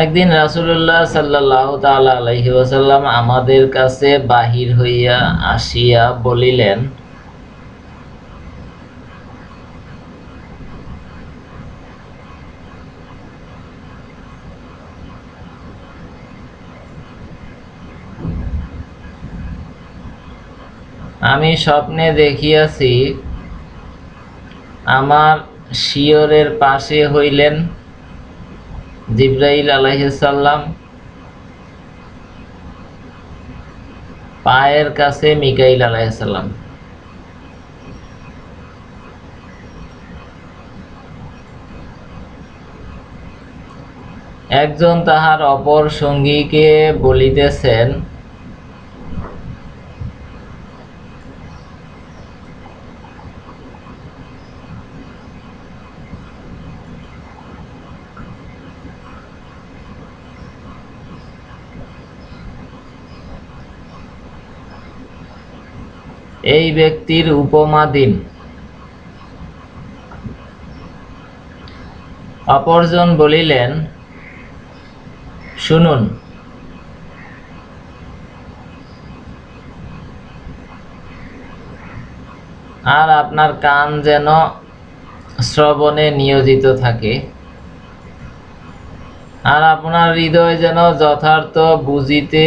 একদিন রাসূলুল্লাহ সাল্লাল্লাহু তাআলা আলাইহি ওয়াসাল্লাম আমাদের কাছে বাহির হইয়া আসিয়া বলিলেন, আমি স্বপ্নে দেখিয়াছি আমার শিয়রের পাশে হইলেন জিব্রাইল আলাইসাল্লাম পায়ের কাছে মিকাইল আলাইহিসাল্লাম একজন তাহার অপর সঙ্গীকে বলিতেছেন এই ব্যক্তির উপমা দিন। অপরজন বলিলেন, শুনুন, আর আপনার কান যেন শ্রবণে নিয়োজিত থাকে, আর আপনার হৃদয় যেন যথার্থ বুঝিতে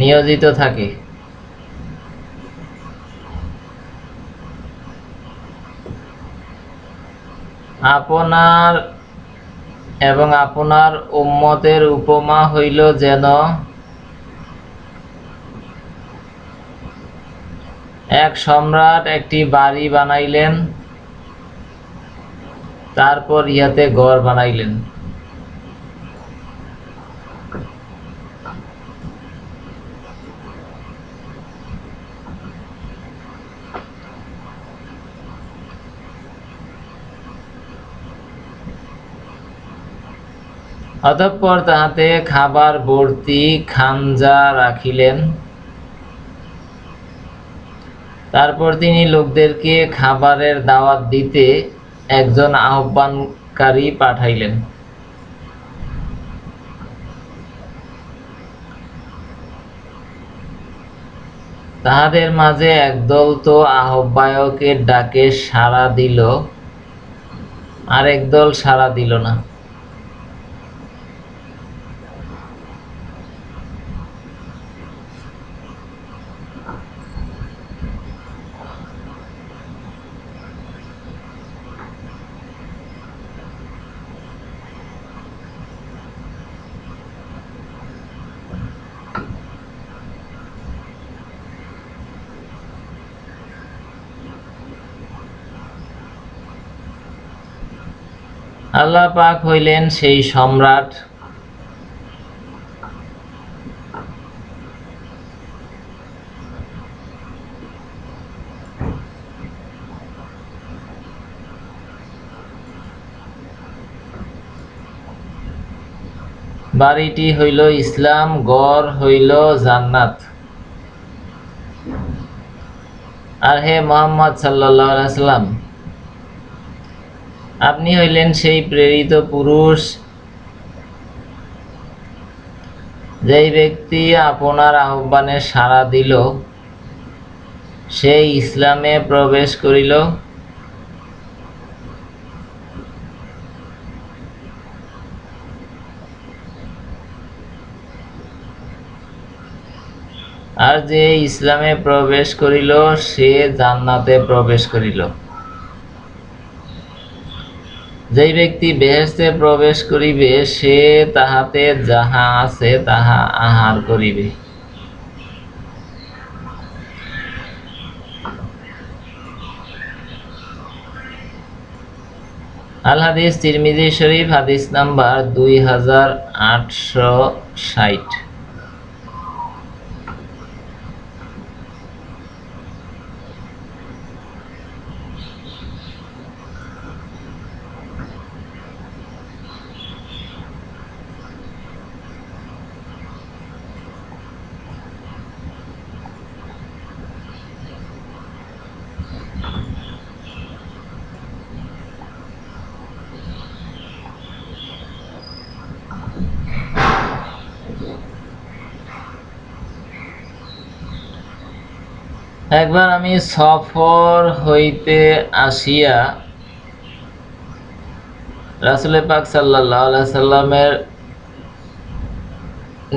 নিয়োজিত থাকে। আপনার এবং আপনার উম্মতের উপমা হইল যেন এক সম্রাট একটি বাড়ি বানাইলেন, তারপর ইহাতে ঘর বানাইলেন। অতঃপর তাহাতে খাবার ভর্তি খাঞ্জা রাখিলেন। তারপর তিনি লোকদেরকে খাবারের দাওয়াত দিতে একজন আহ্বানকারী পাঠাইলেন। তাহাদের মাঝে একদল তো আহ্বায়কের ডাকে সাড়া দিল আর একদল সাড়া দিল না। আল্লাহ পাক হইলেন সেই সম্রাট। বাড়িটি হইল ইসলাম, গড় হইল জান্নাত। আর হে মোহাম্মদ সাল্লাহ সাল্লাম আপনি হইলেন সেই প্রেরিত পুরুষ যেই ব্যক্তি আপনার আহ্বানে সাড়া দিল, সেই ইসলামে প্রবেশ করিল। আর যে ইসলামে প্রবেশ করিল, সে জান্নাতে প্রবেশ করিল। যেই ব্যক্তি বেহেস্তে প্রবেশ করিবে, সে তাহাতে যাহা আছে তাহা আহার করিবে। আল হাদিস তিরমিজি শরীফ, হাদিস নাম্বার দুই হাজার আটশো ষাট। একবার আমি সফর হইতে আসিয়া রাসুল পাক সাল্লাহ সাল্লামের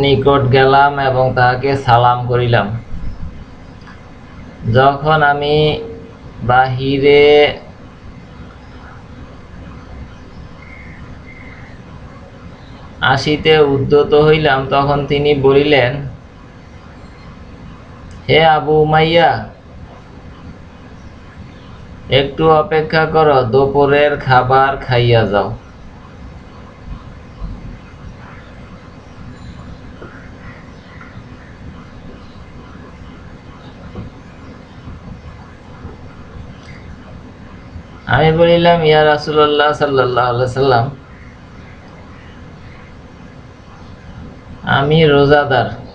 নিকট গেলাম এবং তাহাকে সালাম করিলাম। যখন আমি বাহিরে আসিতে উদ্যত হইলাম, তখন তিনি বলিলেন হে আবু মাইয়া একটু অপেক্ষা করো, দুপুরের খাবার খাইয়া যাও। আমি বলিলাম, ইয়া রাসুল্লাহ সাল্লাহ সাল্লাম আমি রোজাদার।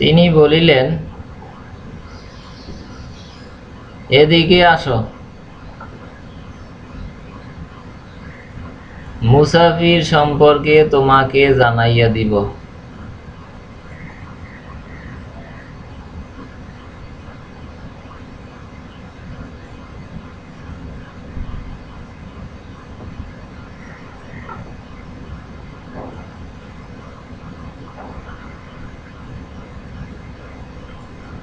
তিনি বলিলেন এদিকে আসো। মুসাফির সম্পর্কে তোমাকে জানাইয়া দিব।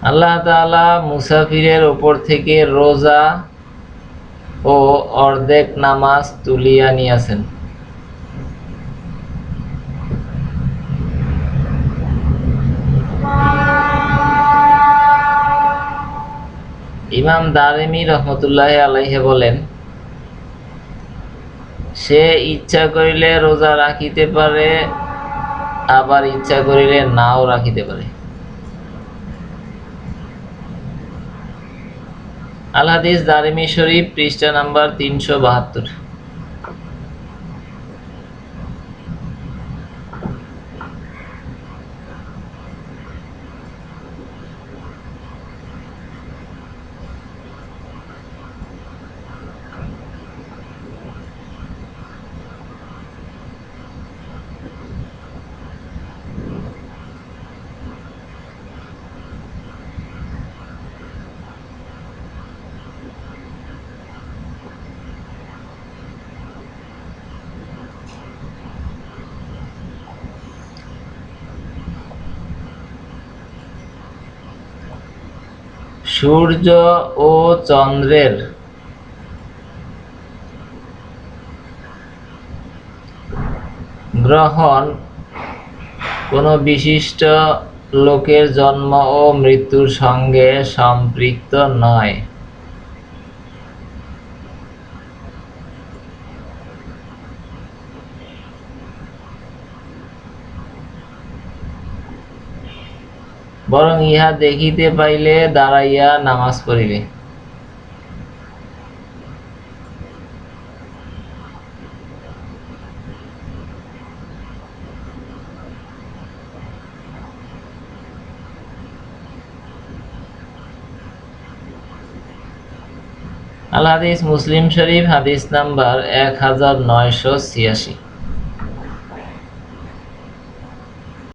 আল্লাহ তাআলা মুসাফিরের ওপর থেকে রোজা ও অর্ধেক নামাজ তুলিয়া নিয়াছেন। ইমাম দারেমি রহমতুল্লাহ আলাইহে বলেন, সে ইচ্ছা করিলে রোজা রাখিতে পারে, আবার ইচ্ছা করিলে নাও রাখিতে পারে। আল হাদিস দারিমি শরীফ পৃষ্ঠা নাম্বার তিনশো বাহাত্তর। সূর্য ও চন্দ্রের। গ্রহণ কোনো বিশিষ্ট লোকের জন্ম ও মৃত্যুর সঙ্গে সম্পৃক্ত নয়। বরং ইহা দেখিতে পাইলে দাঁড়াইয়া নামাজ পড়িবে। আল হাদিস মুসলিম শরীফ হাদিস নাম্বার এক হাজার নয়শো ছিয়াশি।